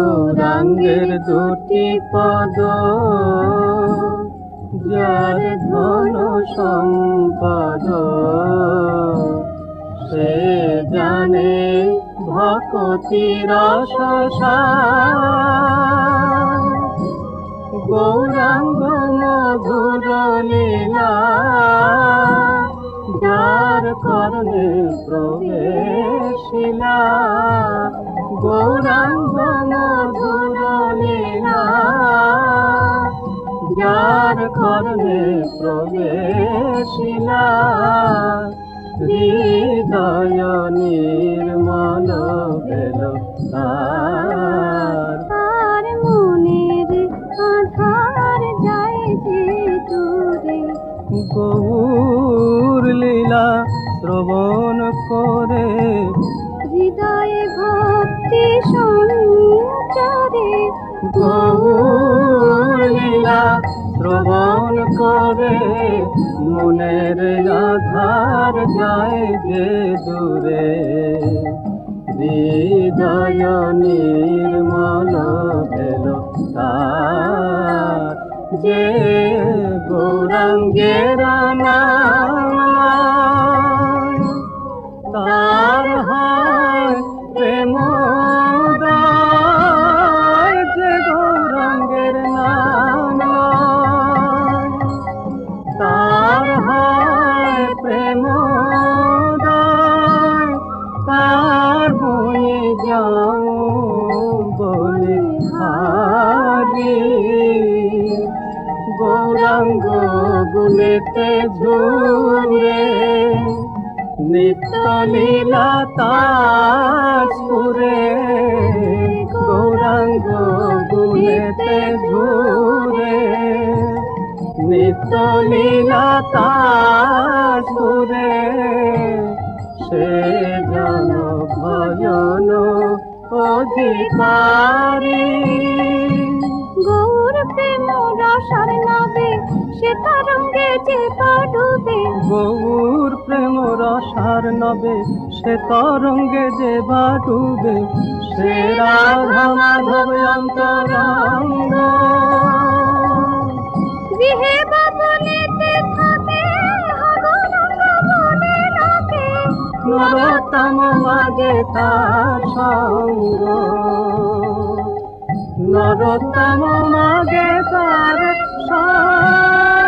গৌরাঙ্গের দুটি পদ, যার ধন সম্পদ। সে জানে ভকতি রসার গৌরাঙ্গ মধুর লীলা, যার কর্ণে প্রবেশিলা গৌরাঙ্গ মধুর লীলা যার কর্ণে প্রবেশিলা। হৃদয় নির্মল বেল তার মনের আধার যায় যে দূরে। গৌর লীলা শ্রবণ করে ভক্তি সঞ্চারে গৌর লীলা শ্রবণ করে। মনের আধার যায় যে দূরে। হৃদয় নির্মল ভেল যে গৌরাঙ্গের নাম তার হয় প্রেম গুলেতে ঝুরে নিত্য লীলা তাজপুরে গৌরাঙ্গ গুলেতে ঝুরে তাজপুরে সে জন ভজন অধিকারী। গৌর প্রেম রসার নবে সে তরঙ্গে যে পাডুবে গৌর প্রেম রসার নবে সে তরঙ্গে যে বাটুবে সে রাধা মাধব অন্তরঙ্গ। নরতম মাঝে তার সঙ্গ। নরতম মাঝে তার সঙ্গ।